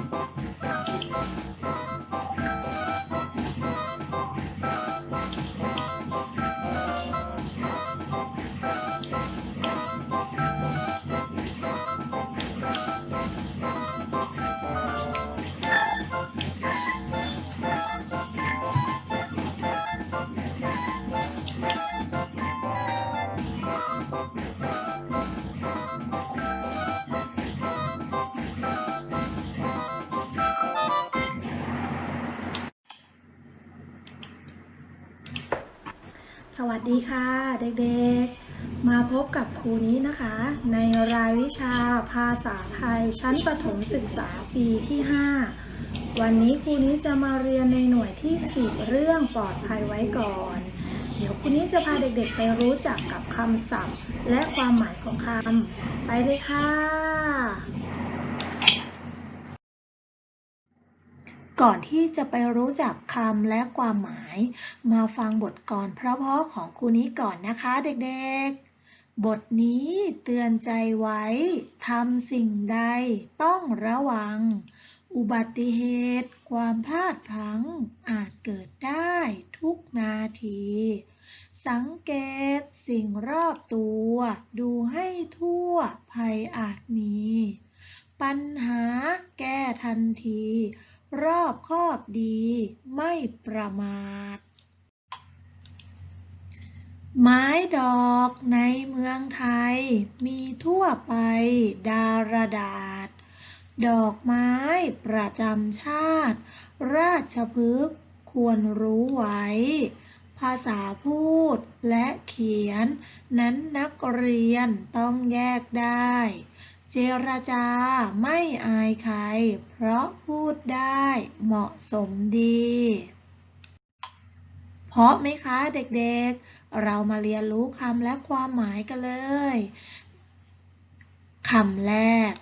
bum bum สวัสดีค่ะ เด็กๆ มาพบกับครูนี้นะคะ ในรายวิชาภาษาไทย ชั้นประถมศึกษาปีที่ 5 วันนี้ครูนี้จะมาเรียนในหน่วยที่ 10 เรื่องปลอดภัยไว้ก่อน เดี๋ยวครูนี้จะพาเด็กๆ ไปรู้จักกับคำศัพท์ และความหมายของคำไปเลยค่ะ ก่อนที่จะไปรู้จักคำและความหมาย มาฟังบทกลอนเพราะๆของครูนี้ก่อนนะคะเด็กๆ บทนี้เตือนใจไว้ทำสิ่งใดต้องระวัง อุบัติเหตุ ความพลาดพลั้งอาจเกิดได้ทุกนาที สังเกตสิ่งรอบตัว ดูให้ทั่วภัยอาจมี ปัญหาแก้ทันที รอบคอบดีไม่ประมาท ไม้ดอกในเมืองไทย มีทั่วไปดารดาษ ดอกไม้ประจำชาติ ราชพฤกษ์ควรรู้ไว้ ภาษาพูดและเขียน นั้นนักเรียนต้องแยกได้ เจรจาไม่อายใคร เพราะพูดได้เหมาะสมดี เพราะไหมคะเด็กๆ เรามาเรียนรู้คำและความหมายกันเลยคำแรก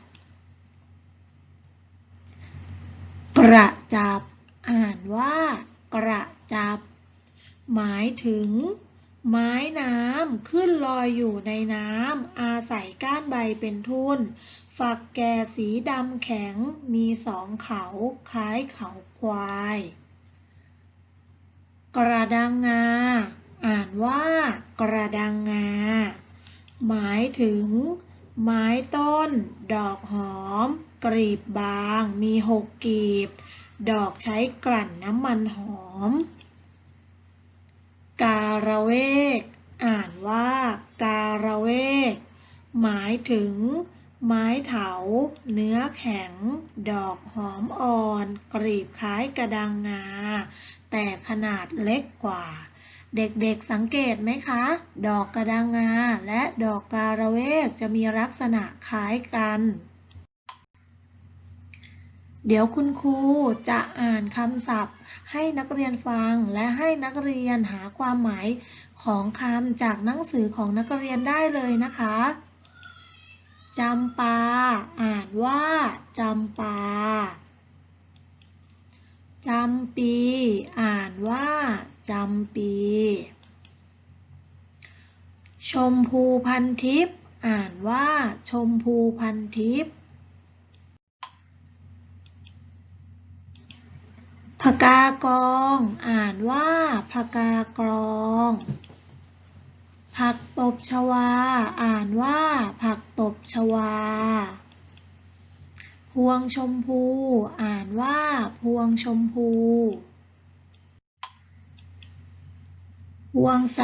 กระจับ อ่านว่า กระจับ หมายถึง ไม้น้ำขึ้นลอยอยู่ในน้ำอาศัยก้านใบเป็นทุ่น ฝักแก่สีดำแข็งมีสองเขาคล้ายเขาควาย กระดังงา อ่านว่ากระดังงา หมายถึง ไม้ต้น ดอกหอมกลีบบาง มีหกกลีบ ดอกใช้กลั่นน้ำมันหอม การะเวก อ่านว่า การะเวก หมายถึง ไม้เถา เนื้อแข็ง ดอกหอมอ่อนกลีบคล้ายกระดังงา แต่ขนาดเล็กกว่า เด็กๆสังเกตไหมคะ ดอกกระดังงา และดอกการะเวกจะมีลักษณะคล้ายกัน เดี๋ยวคุณครูจะอ่านคำศัพท์ให้นักเรียนฟังและให้นักเรียนหาความหมายของคำจากหนังสือของนักเรียนได้เลยนะคะจำปา อ่านว่าจำปาจำปี อ่านว่าจำปี ชมพูพันทิพย์อ่านว่าชมพูพันทิพย์ พกากอง อ่านว่าพกากรอง ผักตบชวา อ่านว่า ผักตบชวา พวงชมพู อ่านว่า พวงชมพู พวงแส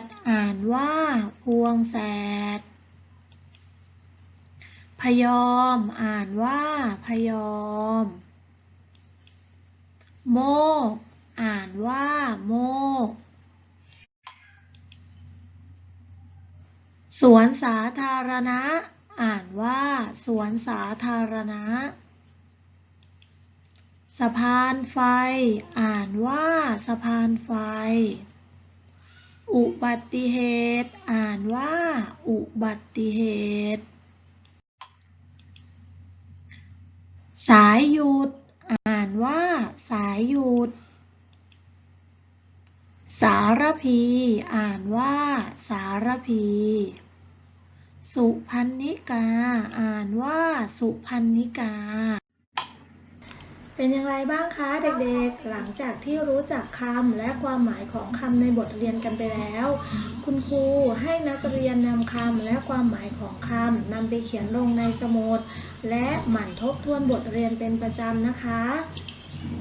ด อ่านว่า พวงแสด พยอม อ่านว่า พยอม โมก อ่านว่าโมก สวนสาธารณะ อ่านว่าสวนสาธารณะ สะพานไฟ อ่านว่าสะพานไฟ อุบัติเหตุ อ่านว่าอุบัติเหตุ สายหยุด อ่านว่า สายหยุด สารพี อ่านว่า สารพี สุพรรณิกา อ่านว่าสุพรรณิกา เป็นอย่างไรบ้างคะเด็กๆ หลังจากที่รู้จักคำและความหมายของคำในบทเรียนกันไปแล้ว คุณครูให้นักเรียนนำคำและความหมายของคำนำไปเขียนลงในสมุดและหมั่นทบทวนบทเรียนเป็นประจำนะคะ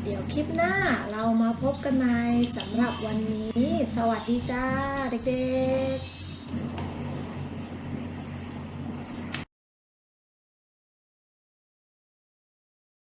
เดี๋ยวคลิปหน้าเรามาพบกันใหม่สำหรับวันนี้ สวัสดีจ้าเด็กๆ